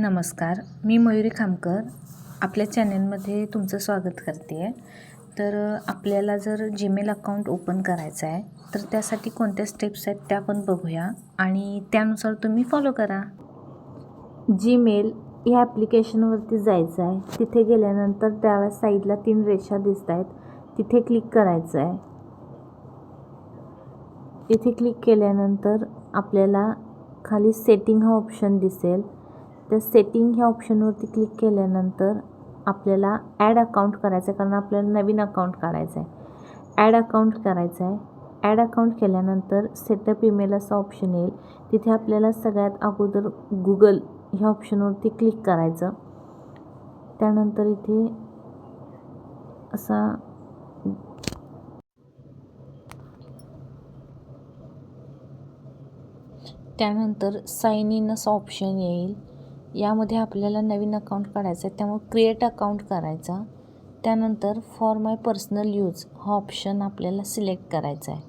नमस्कार मी मयुरी खामकर. आपल्या चॅनलमध्ये तुमचं स्वागत करते आहे तर आपल्याला जर जीमेल अकाउंट ओपन करायचं आहे तर त्यासाठी कोणत्या स्टेप्स आहेत त्या पण बघूया आणि त्यानुसार तुम्ही फॉलो करा. जीमेल या ॲप्लिकेशनवरती जायचं आहे. तिथे गेल्यानंतर त्यावेळेस साईडला तीन रेषा दिसत आहेत. तिथे क्लिक करायचं आहे. तिथे क्लिक केल्यानंतर आपल्याला खाली सेटिंग हा ऑप्शन दिसेल. तर सेटिंग ह्या ऑप्शनवरती क्लिक केल्यानंतर आपल्याला ॲड अकाउंट करायचं आहे कारण आपल्याला नवीन अकाउंट काढायचं आहे ॲड अकाउंट करायचं आहे ॲड अकाउंट केल्यानंतर सेटअप ईमेल असं ऑप्शन येईल. तिथे आपल्याला सगळ्यात अगोदर गुगल ह्या ऑप्शनवरती क्लिक करायचं. त्यानंतर इथे असा त्यानंतर साईन इन असं ऑप्शन येईल. यामध्ये आपल्याला नवीन अकाउंट काढायचं आहे. त्यामुळे क्रिएट अकाउंट करायचा. त्यानंतर फॉर माय पर्सनल यूज हा ऑप्शन आपल्याला सिलेक्ट करायचा आहे.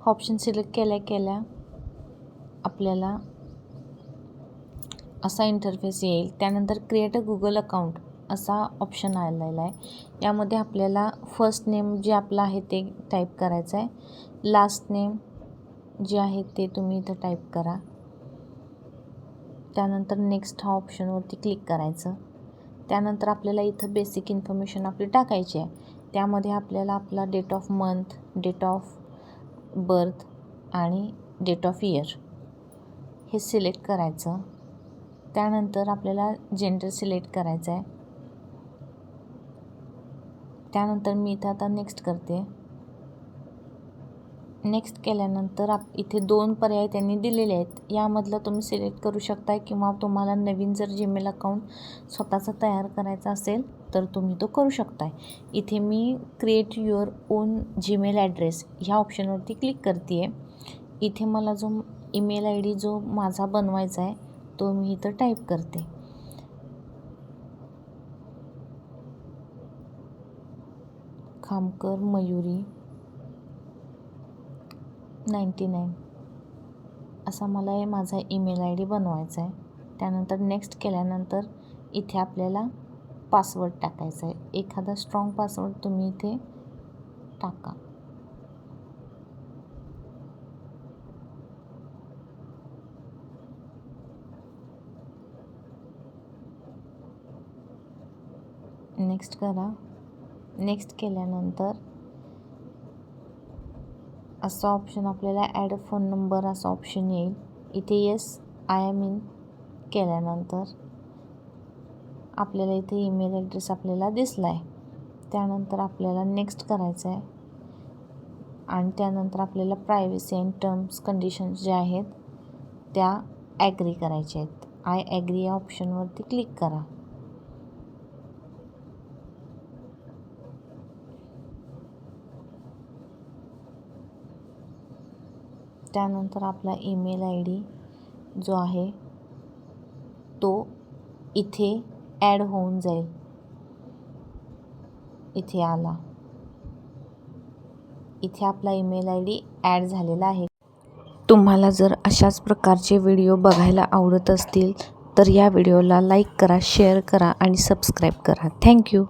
हा ऑप्शन सिलेक्ट केल्या केल्या आपल्याला असा इंटरफेस येईल. त्यानंतर क्रिएट अ गुगल अकाउंट असा ऑप्शन आलेला आहे. यामध्ये आपल्याला फर्स्ट नेम जे आपलं आहे ते टाईप करायचं आहे. लास्ट नेम जे आहे ते तुम्ही इथं टाईप करा. त्यानंतर नेक्स्ट हा ऑप्शनवरती क्लिक करायचं. त्यानंतर आपल्याला इथं बेसिक इन्फॉर्मेशन आपली टाकायची आहे. त्यामध्ये आपल्याला आपला date of month date of birth आणि डेट ऑफ इयर हे सिलेक्ट करायचं. त्यानंतर आपल्याला जेंडर सिलेक्ट करायचं आहे. त्यानंतर मी इथं आता नेक्स्ट करते. नेक्स्ट केल्यानंतर आप इथे दोन पर्याय त्यांनी दिलेले आहेत. यामधलं तुम्ही सिलेक्ट करू शकता किंवा तुम्हाला नवीन जर जीमेल अकाउंट स्वतःचा तयार करायचा असेल तर तुम्ही तो करू शकताय. इथे मी create your own Gmail address ह्या ऑप्शनवरती क्लिक करते आहे इथे मला जो ईमेल आय डी जो माझा बनवायचा आहे तो मी इथं टाईप करते. Khamkar Mayuri ninety nine. असा मला हे माझा ईमेल आय डी बनवायचा आहे. त्यानंतर नेक्स्ट केल्यानंतर इथे आपल्याला पासवर्ड टाकायचा आहे. एखादा स्ट्रॉंग पासवर्ड तुम्ही इथे टाका. नेक्स्ट करा. नेक्स्ट केल्यानंतर असं ऑप्शन आपल्याला ॲड फोन नंबर असं ऑप्शन येईल. इथे येस आय एम इन केल्यानंतर आपल्याला इथे ईमेल ॲड्रेस आपल्याला दिसला आहे त्यानंतर आपल्याला नेक्स्ट करायचं आहे आणि त्यानंतर आपल्याला प्रायव्हसी अँड टर्म्स कंडिशन्स ज्या आहेत त्या ॲग्री करायच्या आहेत. आय ॲग्री या ऑप्शनवरती क्लिक करा. त्यानंतर आपला ईमेल आय डी जो आहे तो इथे ॲड होऊन जाईल. इथे आला. इथे आपला ईमेल आय डी ॲड झालेला आहे. तुम्हाला जर अशाच प्रकारचे व्हिडिओ बघायला आवडत असतील तर या व्हिडिओला लाईक करा शेअर करा आणि सबस्क्राईब करा. थँक्यू